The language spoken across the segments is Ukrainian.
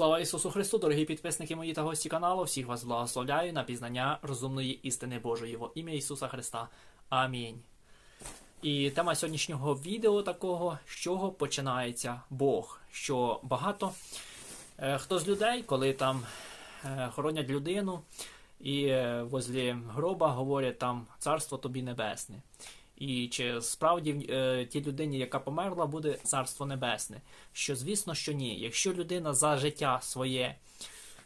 Слава Ісусу Христу, дорогі підписники мої та гості каналу. Всіх вас благословляю на пізнання розумної істини Божої во ім'я Ісуса Христа. Амінь. І тема сьогоднішнього відео такого, з чого починається Бог. Що багато е, хто з людей, коли там е, хоронять людину і е, возле гроба говорять там царство тобі небесне. І чи справді е, тій людині, яка померла, буде царство небесне? Що звісно, що ні. Якщо людина за життя своє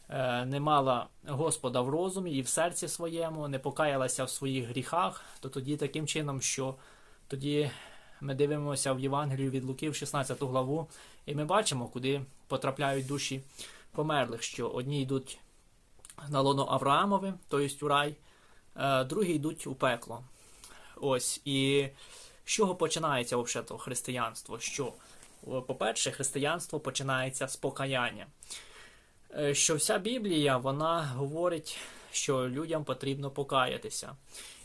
е, не мала Господа в розумі і в серці своєму, не покаялася в своїх гріхах, то тоді таким чином, що тоді ми дивимося в Євангелію від Луки в 16 главу, і ми бачимо, куди потрапляють душі померлих, що одні йдуть на лоно Авраамове, тобто у рай, е, другі йдуть у пекло. Ось і з чого починається взагалі християнство? Що, по-перше, християнство починається з покаяння. Е, Що вся Біблія вона говорить, що людям потрібно покаятися.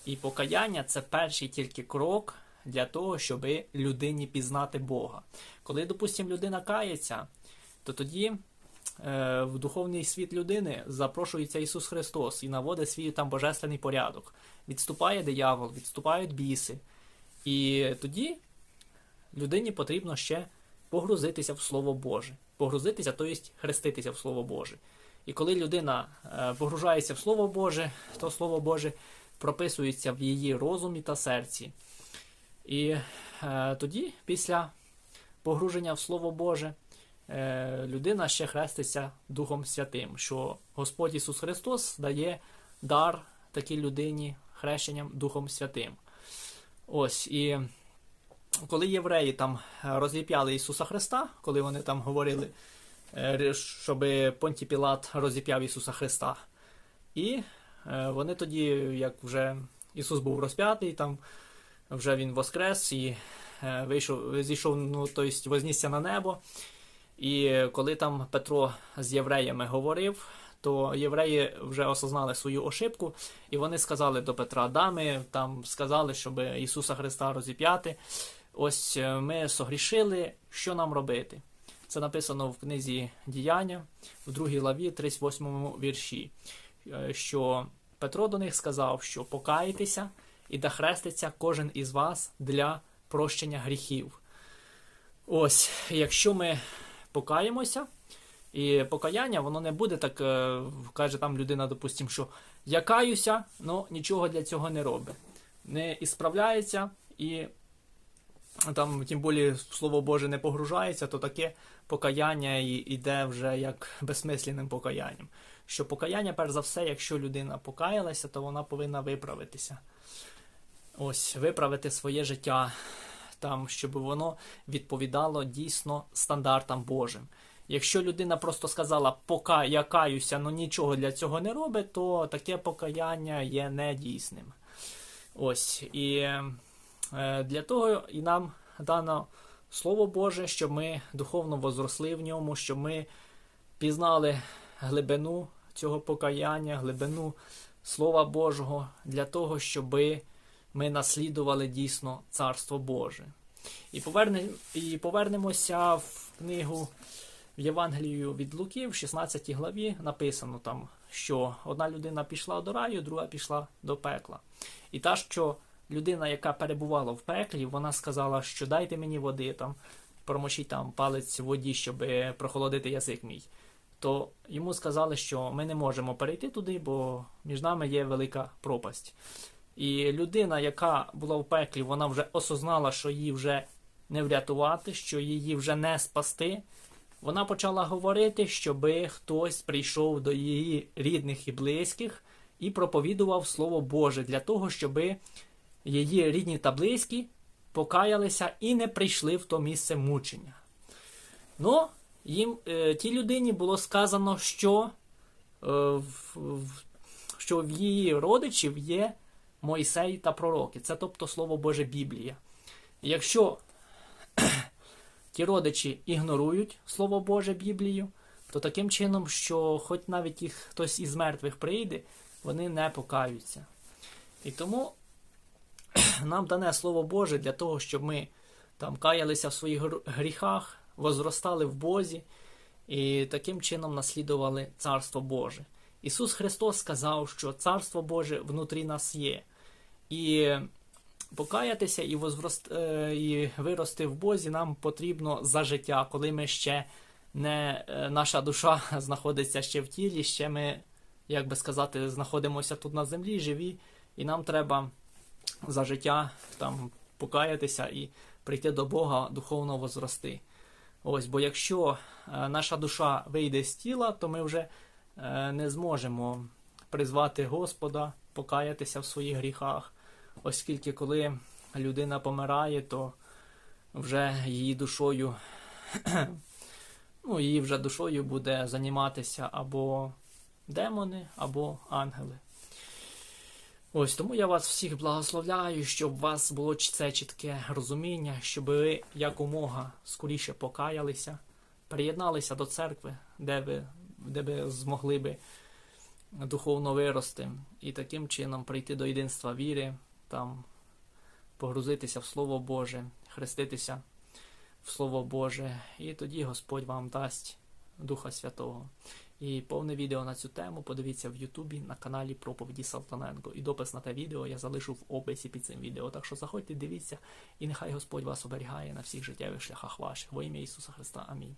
І покаяння це перший тільки крок для того, щоб людині пізнати Бога. Коли, допустимо, людина кається, то тоді е, в духовний світ людини запрошується Ісус Христос і наводить свій там божественний порядок. Відступає диявол, відступають біси. І тоді людині потрібно ще погрузитися в Слово Боже. Погрузитися, тобто хреститися в Слово Боже. І коли людина е, погружається в Слово Боже, то Слово Боже прописується в її розумі та серці. І е, тоді, після погруження в Слово Боже, е, людина ще хреститься Духом Святим, що Господь Ісус Христос дає дар такій людині хрещенням Духом Святим. Ось і коли євреї там розіп'яли Ісуса Христа, коли вони там говорили, е, щоб Понті Пілат розіп'яв Ісуса Христа, і е, вони тоді, як вже Ісус був розп'ятий, там вже Він воскрес і е, вийшов, зійшов, ну, тобто вознісся на небо. І коли там Петро з євреями говорив, то євреї вже осознали свою ошибку, і вони сказали до Петра, да, ми там сказали, щоб Ісуса Христа розіп'яти. Ось е, ми согрішили, що нам робити? Це написано в книзі Діяння, в другій главі, 38 вірші, е, що Петро до них сказав, що покаєтеся і да хреститься кожен із вас для прощення гріхів. Ось, якщо ми покаємося, і покаяння, воно не буде так, е, каже там людина, допустимо, що я каюся, але нічого для цього не робить. Не ісправляється і там, тим більше, слово Боже не погружається, то таке покаяння йде вже як безсмисленним покаянням. Що покаяння, перш за все, якщо людина покаялася, то вона повинна виправитися. Ось, виправити своє життя, там, щоб воно відповідало дійсно стандартам Божим. Якщо людина просто сказала пока я каюся, але нічого для цього не робить, то таке покаяння є недійсним. Ось. І е, для того і нам дано Слово Боже, щоб ми духовно возросли в ньому, щоб ми пізнали глибину цього покаяння, глибину Слова Божого, для того, щоб ми наслідували дійсно Царство Боже. І, поверне, і повернемося в книгу. В Євангелію від Луки, в 16 главі, написано там, що одна людина пішла до раю, друга пішла до пекла. І та, що людина, яка перебувала в пеклі, вона сказала, що дайте мені води, там, промочіть там палець в воді, щоб прохолодити язик мій. То йому сказали, що ми не можемо перейти туди, бо між нами є велика пропасть. І людина, яка була в пеклі, вона вже осознала, що її вже не врятувати, що її вже не спасти. Вона почала говорити, щоби хтось прийшов до її рідних і близьких і проповідував Слово Боже для того, щоби її рідні та близькі покаялися і не прийшли в то місце мучення. Ну, їм е, тій людині було сказано, що, е, що в її родичів є Мойсей та пророки. Це тобто Слово Боже Біблія. Якщо ті родичі ігнорують Слово Боже Біблію, то таким чином, що хоч навіть їх хтось із мертвих прийде, вони не покаються. І тому нам дане Слово Боже для того, щоб ми там каялися в своїх гріхах, возростали в Бозі і таким чином наслідували Царство Боже. Ісус Христос сказав, що Царство Боже внутрі нас є. І покаятися і, возврост... е, і вирости в Бозі нам потрібно за життя, коли ми ще не е, наша душа знаходиться ще в тілі, ще ми, як би сказати, знаходимося тут на землі, живі, і нам треба за життя там покаятися і прийти до Бога духовно возрости. Ось, бо якщо е, наша душа вийде з тіла, то ми вже не зможемо призвати Господа, покаятися в своїх гріхах, оскільки коли людина помирає, то вже її душою, ну, її вже душою буде займатися або демони, або ангели. Ось тому я вас всіх благословляю, щоб у вас було це чітке розуміння, щоб ви якомога скоріше покаялися, приєдналися до церкви, де ви, де ви змогли би духовно вирости, і таким чином прийти до єдинства віри, там погрузитися в Слово Боже, хреститися в Слово Боже, і тоді Господь вам дасть Духа Святого. І повне відео на цю тему подивіться в Ютубі на каналі Проповіді Салтаненко. І допис на те відео я залишу в описі під цим відео. Так що заходьте, дивіться, і нехай Господь вас оберігає на всіх життєвих шляхах ваших. Во ім'я Ісуса Христа. Амінь.